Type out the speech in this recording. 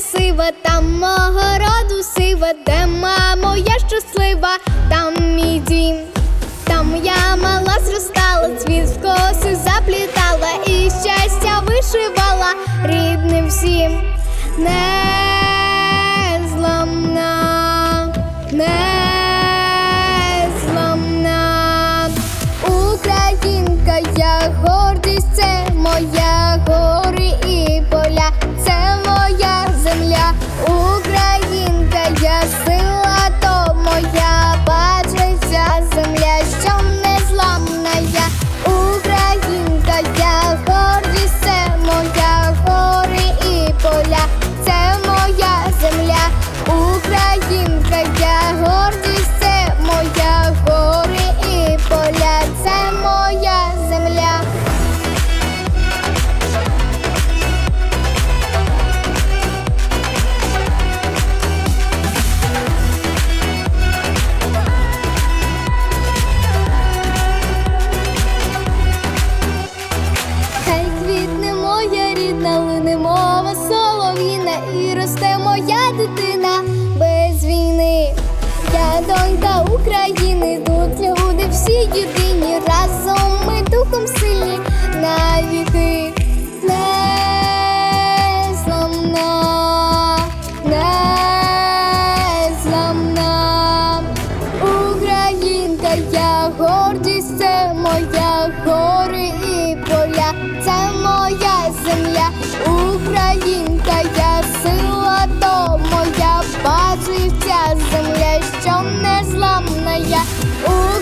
сива, там мого роду сива, де мамо, я щаслива, там мій дім, там я мала зростала, цвіт в коси заплітала і щастя вишивала рідним всім. Не моя дитина без війни. Я донька України, тут люди всі єдині. all